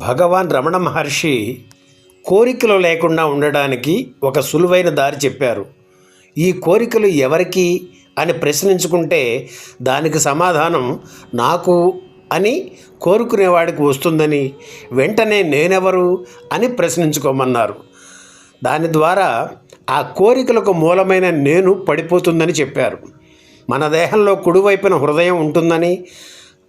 భగవాన్ రమణ మహర్షి కోరికలు లేకుండా ఉండడానికి ఒక సులువైన దారి చెప్పారు. ఈ కోరికలు ఎవరికి అని ప్రశ్నించుకుంటే దానికి సమాధానం నాకు అని కోరుకునేవాడికి వస్తుందని వెంటనే నేనెవరు అని ప్రశ్నించుకోమన్నారు. దాని ద్వారా ఆ కోరికలకు మూలమైన నేను పడిపోతుందని చెప్పారు. మన దేహంలో కుడివైపున హృదయం ఉంటుందని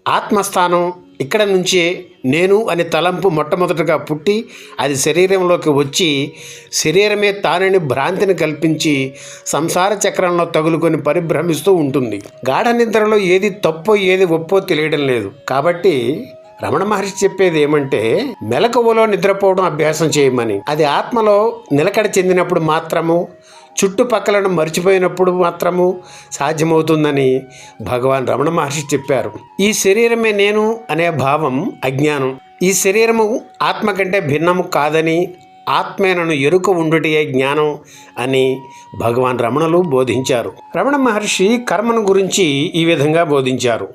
ఆత్మస్థానం ఇక్కడ నుంచే నేను అనే తలంపు మొట్టమొదటగా పుట్టి అది శరీరంలోకి వచ్చి శరీరమే తానని భ్రాంతిని కల్పించి సంసార చక్రంలో తగులుకొని పరిభ్రమిస్తూ ఉంటుంది. గాఢ నిద్రలో ఏది తప్పో ఏది ఒప్పో తెలియడం లేదు. కాబట్టి రమణ మహర్షి చెప్పేది ఏమంటే మెలకువలో నిద్రపోవడం అభ్యాసం చేయమని. అది ఆత్మలో నిలకడ చెందినప్పుడు మాత్రము చుట్టుపక్కలను మర్చిపోయినప్పుడు మాత్రము సాధ్యమవుతుందని భగవాన్ రమణ మహర్షి చెప్పారు. ఈ శరీరమే నేను అనే భావం అజ్ఞానం. ఈ శరీరము ఆత్మ కంటే భిన్నము కాదని ఆత్మేనను ఎరుక ఉండుటే జ్ఞానం అని భగవాన్ రమణలు బోధించారు. రమణ మహర్షి కర్మను గురించి ఈ విధంగా బోధించారు.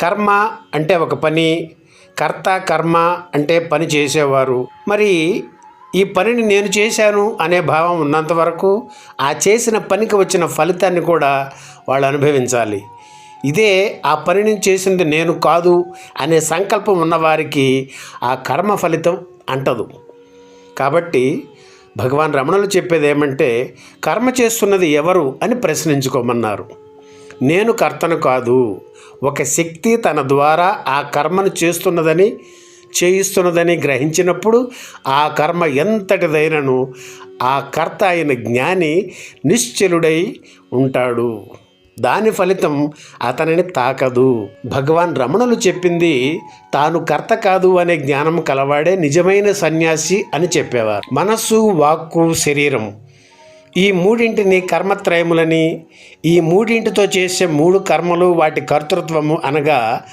కర్మ అంటే ఒక పని కర్త కర్మ అంటే పని చేసేవారు. మరి ఈ పనిని నేను చేశాను అనే భావం ఉన్నంత వరకు ఆ చేసిన పనికి వచ్చిన ఫలితాన్ని కూడా వాళ్ళు అనుభవించాలి. ఇదే ఆ పనిని చేసింది నేను కాదు అనే సంకల్పం ఉన్నవారికి ఆ కర్మ ఫలితం అంటదు. కాబట్టి భగవాన్ రమణులు చెప్పేది ఏమంటే కర్మ చేస్తున్నది ఎవరు? అని ప్రశ్నించుకోమన్నారు. నేను కర్తను కాదు. ఒక శక్తి తన ద్వారా ఆ కర్మను చేస్తున్నదని చేయిస్తున్నదని గ్రహించినప్పుడు ఆ కర్మ ఎంతటిదైనను ఆ కర్త అయిన జ్ఞాని నిశ్చలుడై ఉంటాడు. దాని ఫలితం అతనిని తాకదు. భగవాన్ రమణులు చెప్పింది తాను కర్త కాదు అనే జ్ఞానం కలవాడే నిజమైన సన్యాసి అని చెప్పేవారు. మనస్సు వాక్కు శరీరం ఈ మూడింటిని కర్మత్రయములని ఈ మూడింటితో చేసే మూడు కర్మలు వాటి కర్తృత్వము అనగా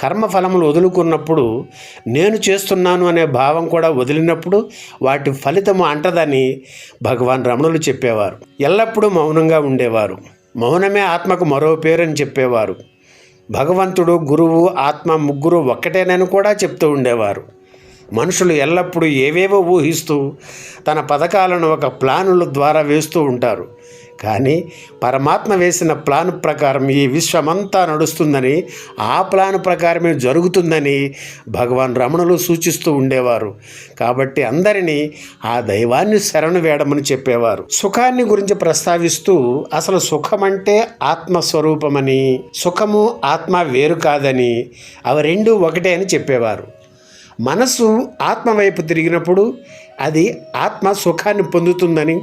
కర్మఫలములు వదులుకున్నప్పుడు నేను చేస్తున్నాను అనే భావం కూడా వదిలినప్పుడు వాటి ఫలితము అంటదని భగవాన్ రమణులు చెప్పేవారు. ఎల్లప్పుడూ మౌనంగా ఉండేవారు. మౌనమే ఆత్మకు మరో పేరు అని చెప్పేవారు. భగవంతుడు గురువు ఆత్మ ముగ్గురు ఒక్కటేనని కూడా చెప్తూ ఉండేవారు. మనుషులు ఎల్లప్పుడూ ఏవేవో ఊహిస్తూ తన పథకాలను ఒక ప్లానుల ద్వారా వేస్తూ ఉంటారు. కానీ పరమాత్మ వేసిన ప్లాన్ ప్రకారం ఈ విశ్వమంతా నడుస్తుందని ఆ ప్లాన్ ప్రకారమే జరుగుతుందని భగవాన్ రమణులు సూచిస్తూ ఉండేవారు. కాబట్టి అందరినీ ఆ దైవాన్ని శరణు వేయడమని చెప్పేవారు. సుఖాన్ని గురించి ప్రస్తావిస్తూ అసలు సుఖమంటే ఆత్మస్వరూపమని సుఖము ఆత్మ వేరు కాదని అవి రెండు ఒకటే అని చెప్పేవారు. మనసు ఆత్మ వైపు తిరిగినప్పుడు అది ఆత్మ సుఖాన్ని పొందుతుందని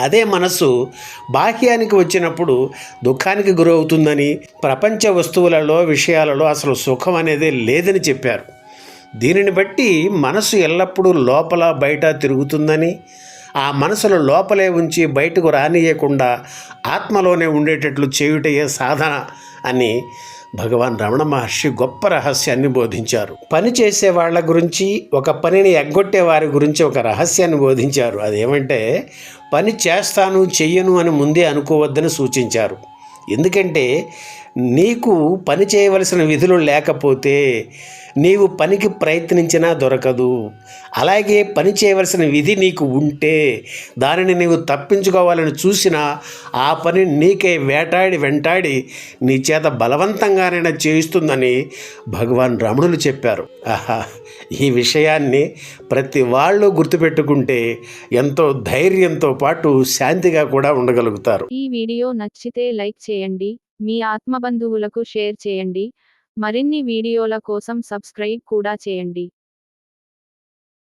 అదే మనస్సు బాహ్యానికి వచ్చినప్పుడు దుఃఖానికి గురవుతుందని ప్రపంచ వస్తువులలో విషయాలలో అసలు సుఖం అనేది లేదని చెప్పారు. దీనిని బట్టి మనసు ఎల్లప్పుడూ లోపల బయట తిరుగుతుందని ఆ మనసును లోపలే ఉంచి బయటకు రానియకుండా ఆత్మలోనే ఉండేటట్లు చేయుటయే సాధన అని భగవాన్ రమణ మహర్షి గొప్ప రహస్యాన్ని బోధించారు. పని చేసే వాళ్ళ గురించి ఒక పనిని ఎగ్గొట్టే వారి గురించి ఒక రహస్యాన్ని బోధించారు. అదేమంటే పని చేస్తాను చెయ్యను అని ముందే అనుకోవద్దని సూచించారు. ఎందుకంటే నీకు పని చేయవలసిన విధులు లేకపోతే నీవు పనికి ప్రయత్నించినా దొరకదు. అలాగే పని చేయవలసిన విధి నీకు ఉంటే దానిని నీవు తప్పించుకోవాలని చూసినా ఆ పని నీకే వేటాడి వెంటాడి నీ చేత బలవంతంగానైనా చేయిస్తుందని భగవాన్ రమణులు చెప్పారు. ఆహా ఈ విషయాన్ని ప్రతి వాళ్ళు గుర్తుపెట్టుకుంటే ఎంతో ధైర్యంతో పాటు శాంతిగా కూడా ఉండగలుగుతారు. ఈ వీడియో నచ్చితే లైక్ చేయండి. మీ ఆత్మబంధువులకు షేర్ చేయండి. మరిన్ని వీడియోల కోసం సబ్స్క్రైబ్ కూడా చేయండి.